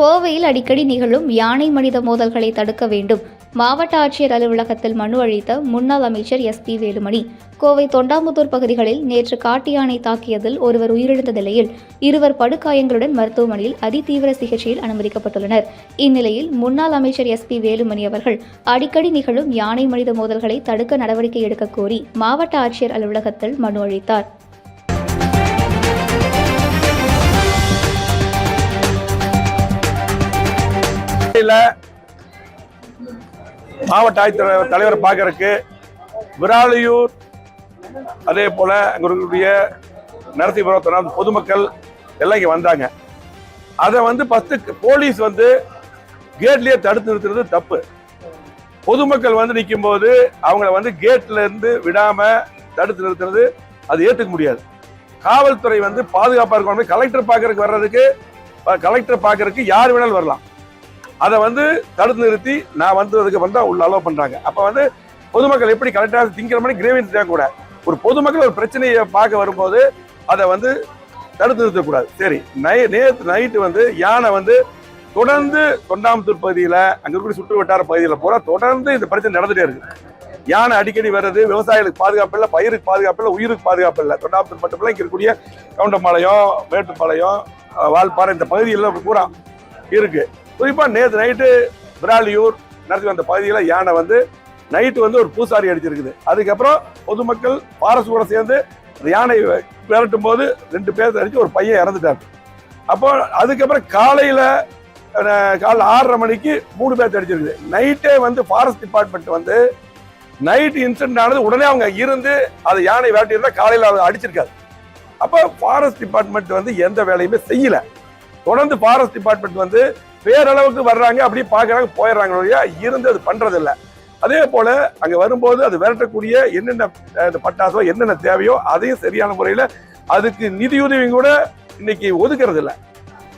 கோவையில் அடிக்கடி நிகழும் யானை மனித மோதல்களை தடுக்க வேண்டும். மாவட்ட ஆட்சியர் அலுவலகத்தில் மனு அளித்த முன்னாள் அமைச்சர் எஸ் பி வேலுமணி கோவை தொண்டாமுத்தூர் பகுதிகளில் நேற்று காட்டு யானை தாக்கியதில் ஒருவர் உயிரிழந்த நிலையில் இருவர் படுகாயங்களுடன் மருத்துவமனையில் அதிதீவிர சிகிச்சையில் அனுமதிக்கப்பட்டுள்ளனர். இந்நிலையில் முன்னாள் அமைச்சர் எஸ் பி வேலுமணி அவர்கள் அடிக்கடி நிகழும் யானை மனித மோதல்களை தடுக்க நடவடிக்கை எடுக்க கோரி மாவட்ட ஆட்சியர் அலுவலகத்தில் மனு அளித்தார். இல்ல மாவட்ட ஆட்சித்தலைவர் தலைவரை பார்க்கறதுக்கு விராலியூர் அதே போல அங்க இருக்கக்கூடிய நரசிபுரத்தினர் பொதுமக்கள் எல்லாம் இங்க வந்தாங்க. அதை வந்து ஃபர்ஸ்ட் போலீஸ் வந்து கேட்லயே தடுத்து நிறுத்துறது தப்பு. பொதுமக்கள் வந்து நிற்கும் போது அவங்கள வந்து கேட்ல இருந்து விடாம தடுத்து நிறுத்துறது அது ஏத்துக்க முடியாது. காவல்துறை வந்து பாதுகாப்பா இருக்கணும். கலெக்டர் பார்க்கறதுக்கு வர்றதுக்கு கலெக்டர் பார்க்கறதுக்கு யார் வேணாலும் வரலாம். அதை வந்து தடுத்து நிறுத்தி நான் வந்ததுக்கு வந்தா உள்ள அலோவ் பண்றாங்க. அப்ப வந்து பொதுமக்கள் எப்படி கரெக்டாக திங்கிற மாதிரி கிரேவியன்ஸ் கூட ஒரு பொதுமக்கள் ஒரு பிரச்சனையை பார்க்க வரும்போது அதை வந்து தடுத்து நிறுத்தக்கூடாது. சரி நை நேற்று நைட்டு வந்து யானை வந்து தொடர்ந்து தொண்டாமுத்தூர் பகுதியில் அங்கே இருக்கக்கூடிய சுற்று வட்டார பகுதியில் பூரா தொடர்ந்து இந்த பிரச்சனை நடந்துகிட்டே இருக்கு. யானை அடிக்கடி வர்றது விவசாயிகளுக்கு பாதுகாப்பு இல்லை பயிருக்கு பாதுகாப்பு இல்லை உயிருக்கு பாதுகாப்பு இல்லை. தொண்டாமுத்தூர் மட்டும் இல்லை இங்கே இருக்கக்கூடிய கவுண்டம்பாளையம் மேட்டுப்பாளையம் வால்பாறை இந்த பகுதியில் பூரா இருக்குது குறிப்பா நேற்று நைட்டு விராலியூர் நடத்தி வந்த பகுதியில் யானை வந்து நைட்டு வந்து ஒரு பூசாரி அடிச்சிருக்குது. அதுக்கப்புறம் பொதுமக்கள் பாரசு கூட சேர்ந்து அந்த யானை விரட்டும் போது ரெண்டு பேர் அடித்து ஒரு பையன் இறந்துட்டார் அப்போ அதுக்கப்புறம் காலையில் காலைல ஆறரை மணிக்கு மூணு பேர் அடிச்சிருக்குது. நைட்டே வந்து ஃபாரஸ்ட் டிபார்ட்மெண்ட் வந்து நைட் இன்சிடென்ட் ஆனது உடனே அவங்க இருந்து அதை யானை வேட்டியிருந்தா காலையில் அதை அடிச்சிருக்காது. அப்போ ஃபாரஸ்ட் டிபார்ட்மெண்ட் வந்து எந்த வேலையுமே செய்யலை. தொடர்ந்து ஃபாரஸ்ட் டிபார்ட்மெண்ட் வந்து பேரளவுக்கு வர்றாங்க அப்படியே பார்க்குறாங்க போயிடுறாங்க ஒழிய இருந்து அது பண்ணுறதில்ல அதே போல் அங்கே வரும்போது அது விரட்டக்கூடிய என்னென்ன பட்டாசோ என்னென்ன தேவையோ அதையும் சரியான முறையில் அதுக்கு நிதியுதவியும் கூட இன்னைக்கு ஒதுக்குறது இல்ல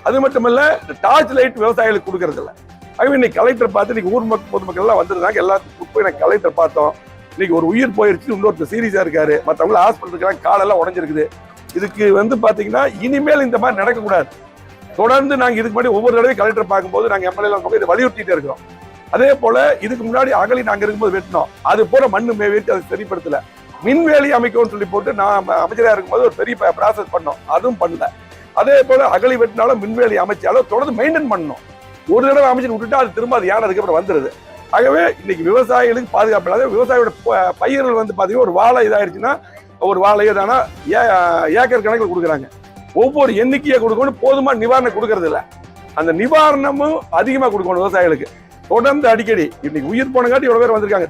அது மட்டுமல்ல டார்ச் லைட் விவசாயிகளுக்கு கொடுக்கறது இல்ல ஆகவே இன்னைக்கு கலெக்டர் பார்த்து இன்னைக்கு ஊர் மக்கள் பொதுமக்கள் எல்லாம் வந்திருந்தாங்க எல்லாத்துக்கும் போய் எனக்கு கலெக்டர் பார்த்தோம். இன்னைக்கு ஒரு உயிர் போயிருச்சு இன்னொருத்தர் சீரியஸாக இருக்காரு. மற்றவங்கள ஹாஸ்பிட்டல் காலெல்லாம் உடஞ்சிருக்குது. இதுக்கு வந்து பார்த்தீங்கன்னா இனிமேல் இந்த மாதிரி நடக்கக்கூடாது. தொடர்ந்து நாங்க இதுக்கு முன்னாடி ஒவ்வொரு தடவையும் கலெக்டர் பார்க்கும்போது நாங்க எம்எல்ஏ இதை வலியுறுத்திட்டே இருக்கிறோம். அதே போல இதுக்கு முன்னாடி அகலி நாங்க இருக்கும்போது வெட்டினோம். அது போல மண்ணு மேவிட்டு அதை சரிப்படுத்தல. மின்வேலி அமைக்கும்னு சொல்லி போட்டு நான் அமைச்சராக இருக்கும்போது ஒரு பெரிய ப்ராசஸ் பண்ணோம். அதுவும் பண்ணல. அதே போல அகலி வெட்டினாலும் மின்வேலி அமைச்சாலும் தொடர்ந்து மெயின்டைன் பண்ணணும். ஒரு தடவை அமைச்சு விட்டுட்டா அது திரும்ப அது யானை அதுக்கப்புறம் வந்துருது? ஆகவே இன்னைக்கு விவசாயிகளுக்கு பாதுகாப்பு இல்லாத விவசாயியோட ப- பயிர்கள் வந்து பார்த்தீங்கன்னா ஒரு வாழை இதாயிருச்சுன்னா ஒரு வாழை தானா ஏக்கர் கணக்கில் கொடுக்குறாங்க. ஒவ்வொரு எண்ணிக்கையை கொடுக்கணும் போதுமா நிவாரணம் கொடுக்கறது இல்ல. அந்த நிவாரணமும் அதிகமா கொடுக்கணும் விவசாயிகளுக்கு. தொடர்ந்து அடிக்கடி இன்னைக்கு உயிர் போனங்காட்டி இவ்வளவு பேர் வந்திருக்காங்க.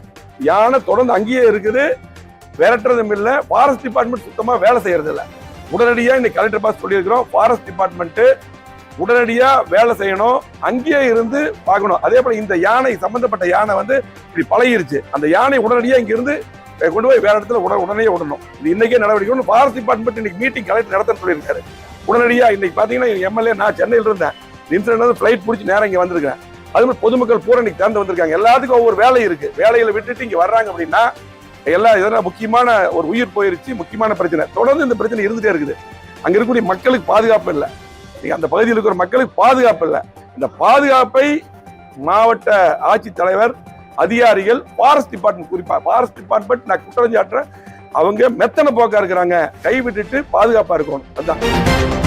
யானை தொடர்ந்து அங்கேயே இருக்குது. விரட்டுறதும் இல்ல ஃபாரஸ்ட் டிபார்ட்மெண்ட் சுத்தமா வேலை செய்யறது இல்ல. உடனடியா இன்னைக்கு கலெக்டர் பாஸ் சொல்லியிருக்கிறோம் ஃபாரஸ்ட் டிபார்ட்மெண்ட் உடனடியா வேலை செய்யணும். அங்கேயே இருந்து பார்க்கணும். அதே போல இந்த யானை சம்பந்தப்பட்ட யானை வந்து இப்படி பழகிருச்சு. அந்த யானை உடனடியா இங்க இருந்து கொண்டு போய் வேற இடத்துல உடனே உடனே விடணும். இது இன்னைக்கே நடவடிக்கை. ஃபாரஸ்ட் டிபார்ட்மெண்ட் இன்னைக்கு மீட்டிங் கலெக்டர் நடத்த சொல்லியிருக்காரு. உடனடியாக இன்னைக்கு பார்த்தீங்கன்னா எம்எல்ஏ நான் சென்னையில் இருந்தேன். இன்சிடென்ட் ஃப்ளைட் பிடிச்சி நேரம் இங்கே வந்திருக்கேன் அது மாதிரி பொதுமக்கள் பூரா இன்னைக்கு திறந்து வந்திருக்காங்க. எல்லாத்துக்கும் ஒவ்வொரு வேலை இருக்கு. வேலையில விட்டுட்டு இங்கே வர்றாங்க அப்படின்னா எல்லா இதெல்லாம் முக்கியமான ஒரு உயிர் போயிருச்சு முக்கியமான பிரச்சனை. தொடர்ந்து இந்த பிரச்சனை இருந்துட்டே இருக்குது. அங்கே இருக்கக்கூடிய மக்களுக்கு பாதுகாப்பு இல்லை. நீங்கள் அந்த பகுதியில் இருக்கிற மக்களுக்கு பாதுகாப்பு இல்லை. இந்த பாதுகாப்பை மாவட்ட ஆட்சித்தலைவர் அதிகாரிகள் ஃபாரஸ்ட் டிபார்ட்மெண்ட் குறிப்பா ஃபாரஸ்ட் டிபார்ட்மெண்ட் நான் குற்றம் சாட்டுறேன் அவங்க மெத்தனை போக்கா இருக்கிறாங்க. கை விட்டுட்டு பாதுகாப்பா இருக்கணும். அதான்.